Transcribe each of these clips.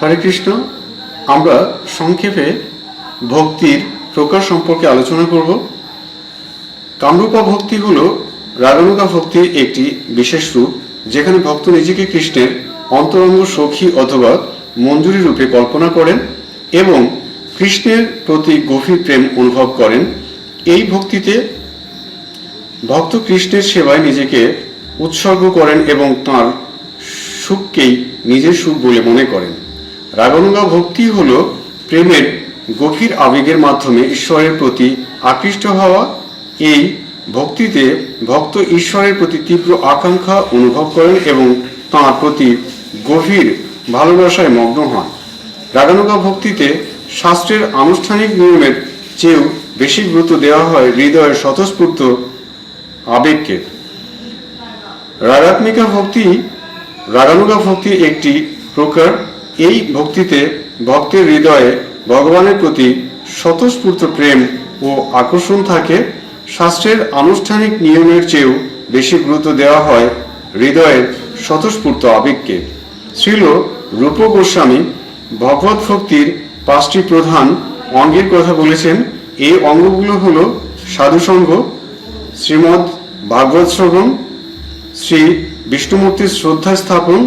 হরে কৃষ্ণ, আমরা সংক্ষেপে ভক্তির প্রকার সম্পর্কে আলোচনা করব। কামরূপা ভক্তি হল রাগানুকা ভক্তির একটি বিশেষ রূপ, যেখানে ভক্ত নিজেকে কৃষ্ণের অন্তরঙ্গ সখী অথবা মঞ্জুরি রূপে কল্পনা করেন এবং কৃষ্ণের প্রতি গভীর প্রেম অনুভব করেন। এই ভক্তিতে ভক্ত কৃষ্ণের সেবায় নিজেকে উৎসর্গ করেন এবং তাঁর সুখকেই নিজের সুখ বলে মনে করেন। রাগানুগা ভক্তি হল প্রেমের গভীর আবেগের মাধ্যমে ঈশ্বরের প্রতি আকৃষ্ট হওয়া। এই ভক্তিতে ভক্ত ঈশ্বরের প্রতি তীব্র আকাঙ্ক্ষা অনুভব করেন এবং তাঁর প্রতি গভীর ভালোবাসায় মগ্ন হন। রাগানুগা ভক্তিতে শাস্ত্রের আনুষ্ঠানিক নিয়মের চেয়েও বেশি গুরুত্ব দেওয়া হয় হৃদয়ের স্বতঃস্ফূর্ত আবেগকে। রাগাত্মিকা ভক্তি রাগানুগা ভক্তি একটি প্রকার এই ভক্তিতে ভক্তের হৃদয়ে ভগবানের প্রতি স্বতঃস্ফূর্ত প্রেম ও আকর্ষণ থাকে, শাস্ত্রের আনুষ্ঠানিক নিয়মের চেয়েও বেশি গুরুত্ব দেওয়া হয় হৃদয়ের স্বতঃস্ফূর্ত আবেগকে। শ্রীল রূপ গোস্বামী ভগবত ভক্তির পাঁচটি প্রধান অঙ্গের কথা বলেছেন। এই অঙ্গগুলো হলো সাধুসঙ্গ শ্রীমৎ ভাগবত শ্রবণ, শ্রী বিষ্ণুমূর্তির শ্রদ্ধা স্থাপন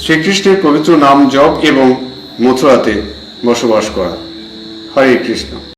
শ্রীকৃষ্ণের পবিত্র নাম জপ এবং মথুরাতে বসবাস করা। হরে কৃষ্ণ।